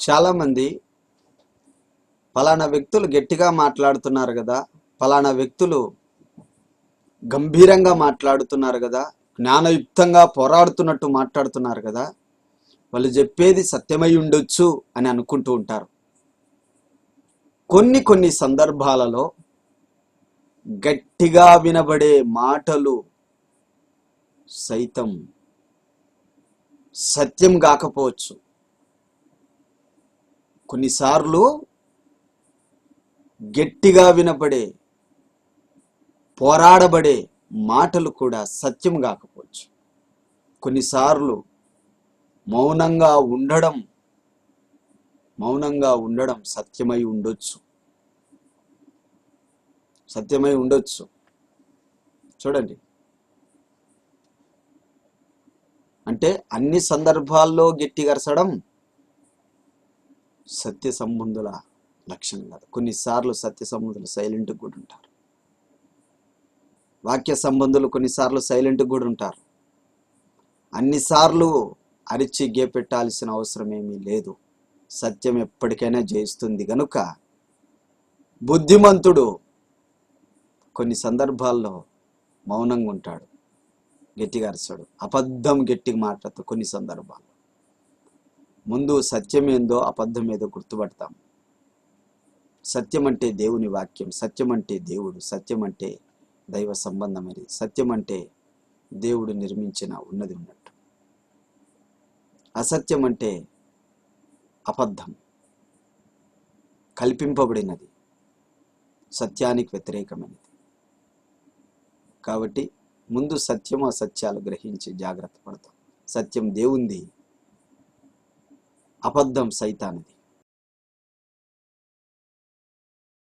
చాలామంది పలానా వ్యక్తులు గట్టిగా మాట్లాడుతున్నారు కదా ఫలానా వ్యక్తులు గంభీరంగా మాట్లాడుతున్నారు కదా జ్ఞానయుక్తంగా పోరాడుతున్నట్టు మాట్లాడుతున్నారు కదా వాళ్ళు చెప్పేది సత్యమై ఉండొచ్చు అని అనుకుంటూ ఉంటారు. కొన్ని కొన్ని సందర్భాలలో గట్టిగా వినబడే మాటలు సైతం సత్యం కాకపోవచ్చు. కొన్నిసార్లు గట్టిగా వినబడే పోరాడబడే మాటలు కూడా సత్యం కాకపోవచ్చు. కొన్నిసార్లు మౌనంగా ఉండడం మౌనంగా ఉండడం సత్యమై ఉండొచ్చు. సత్యమై ఉండొచ్చు. చూడండి. అంటే అన్ని సందర్భాల్లో గట్టిగరచడం సత్య సంబంధుల లక్షణం కాదు. కొన్నిసార్లు సత్య సంబంధులు సైలెంట్ కూడా ఉంటారు. వాక్య సంబంధులు కొన్నిసార్లు సైలెంట్ కూడా ఉంటారు. అన్నిసార్లు అరిచి గేపెట్టాల్సిన అవసరం ఏమీ లేదు. సత్యం ఎప్పటికైనా జయిస్తుంది గనుక బుద్ధిమంతుడు కొన్ని సందర్భాల్లో మౌనంగా ఉంటాడు. గట్టిగా అరిచాడు. అబద్ధం గట్టిగా మాట్లాడుతూ కొన్ని సందర్భాలు ముందు సత్యం ఏందో అబద్ధం ఏదో గుర్తుపడతాం. సత్యం అంటే దేవుని వాక్యం సత్యం అంటే దేవుడు సత్యం అంటే దైవ సంబంధమైనది సత్యం అంటే దేవుడు నిర్మించిన ఉన్నది ఉన్నట్టు. అసత్యం అంటే అబద్ధం కల్పింపబడినది సత్యానికి వ్యతిరేకమైనది. కాబట్టి ముందు సత్యం అసత్యాలు గ్రహించి జాగ్రత్త పడతాం. సత్యం దేవుంది. అబద్ధం సైతానిది.